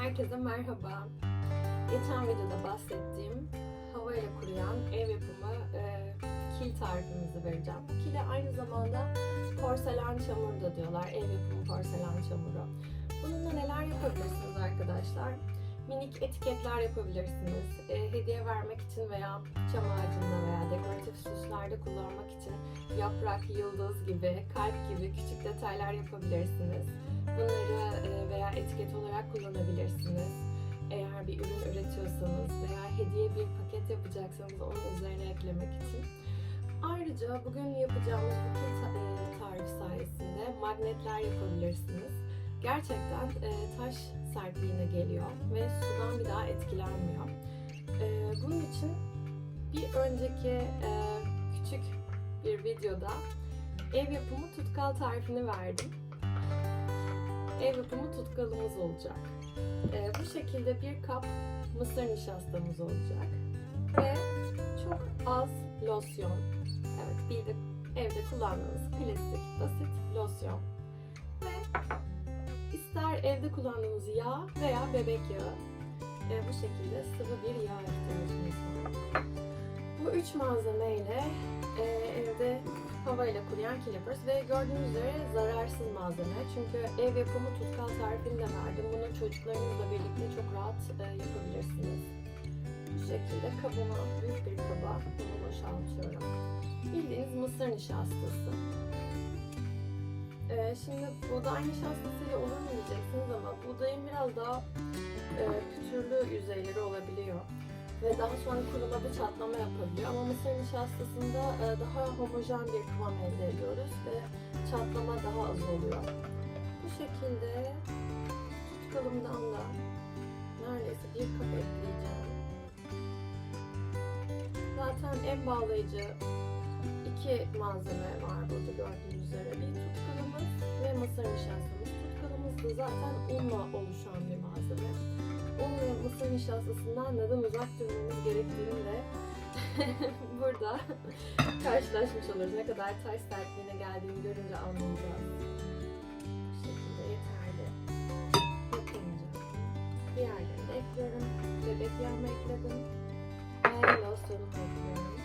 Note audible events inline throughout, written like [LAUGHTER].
Herkese merhaba. Geçen videoda bahsettiğim havayla kuruyan ev yapımı e, kil tarifimizi vereceğim. Bu kile aynı zamanda porselen çamur da diyorlar. Ev yapımı porselen çamuru. Bununla neler yapabilirsiniz arkadaşlar? Minik etiketler yapabilirsiniz. E, hediye vermek için veya çam ağacında veya dekoratif süslerde kullanmak için yaprak, yıldız gibi, kalp gibi küçük detaylar yapabilirsiniz. Bunları e, veya etiket olarak kullanabilirsiniz. Eğer bir ürün üretiyorsanız veya hediye bir paket yapacaksanız onun üzerine eklemek için. Ayrıca bugün yapacağımız bu e, tarif sayesinde magnetler yapabilirsiniz. Gerçekten e, taş sertliğine geliyor ve sudan bir daha etkilenmiyor. E, bunun için bir önceki e, küçük bir videoda ev yapımı tutkal tarifini verdim ev yapımı tutkalımız olacak. Ee, bu şekilde bir kap mısır nişastamız olacak. Ve çok az losyon. Evet bildik evde kullandığınız klasik basit losyon. Ve ister evde kullandığınız yağ veya bebek yağı. Ee, bu şekilde sıvı bir yağ ihtiyacımız var. Bu üç malzemeyle e, evde havayla kuruyan kil ve gördüğünüz üzere zararsız malzeme. Çünkü ev yapımı tutkal tarifini de verdim. Bunu çocuklarınızla birlikte çok rahat e, yapabilirsiniz. Bu şekilde kabıma, büyük bir kaba bunu boşaltıyorum. Bildiğiniz mısır nişastası. E, şimdi buğday nişastasıyla olur mu diyeceksiniz ama buğdayın biraz daha e, pütürlü yüzeyleri olabiliyor ve daha sonra kurumada çatlama yapabiliyor. Ama mısır nişastasında e, daha homojen bir kıvam elde ediyoruz ve çatlama daha az oluyor. Bu şekilde tutkalımdan da neredeyse bir kap ekleyeceğim. Zaten en bağlayıcı iki malzeme var burada gördüğünüz üzere. Bir tutkalımız ve mısır nişastamız. Tutkalımız da zaten unla oluşan bir malzeme un ve mısır nişastasından neden uzak durmamız gerektiğini de [LAUGHS] burada karşılaşmış oluruz. Ne kadar taş sertliğine geldiğini görünce anlayacağız. Bu şekilde yeterli. Yapınca diğerlerini ekliyorum. Bebek yağımı ekledim. Ve losyonumu ekliyorum.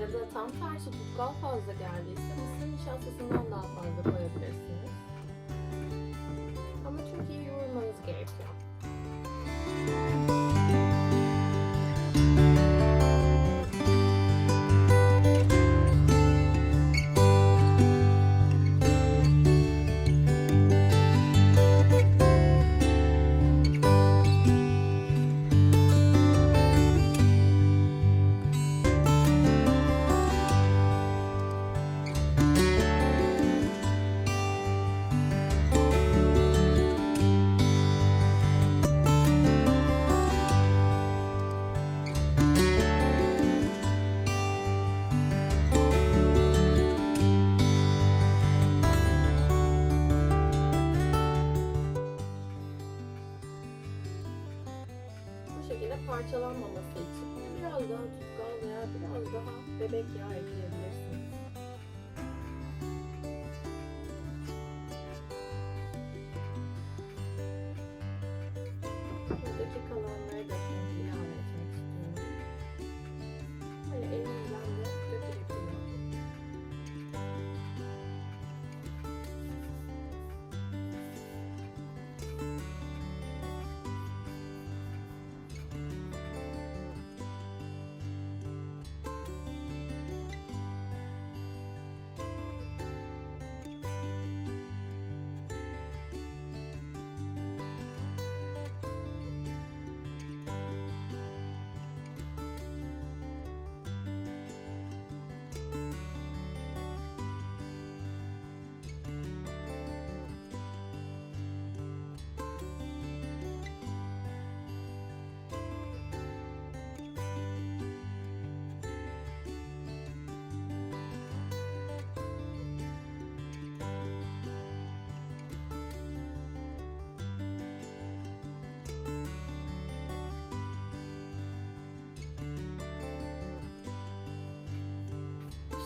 Ya da tam tersi tutkal fazla geldiyse mısır nişastasından daha fazla koyabilirsiniz. Şekilde parçalanmaması için biraz daha tutkal veya biraz daha bebek yağı ekleyebilirsiniz.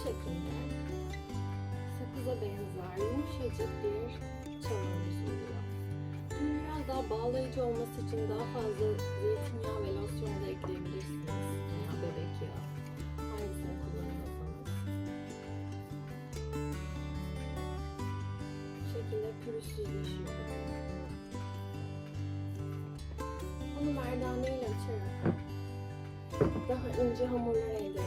Şekilde sakıza benzer yumuşacık bir çamurumuz oluyor. Bunun biraz daha bağlayıcı olması için daha fazla zeytinyağı ve losyon da ekleyebilirsiniz. Veya bebek yağı. Hangisini kullanıyorsanız. Bu şekilde pürüzsüzleşiyor. Bunu merdane ile açarak daha ince hamurlar elde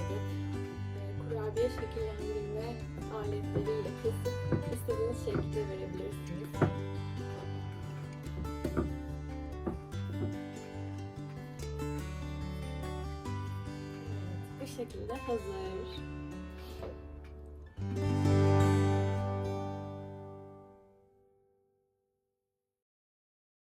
kurabiye şekillendirme aletleriyle kesip istediğiniz şekilde verebilirsiniz. Evet, bu şekilde hazır.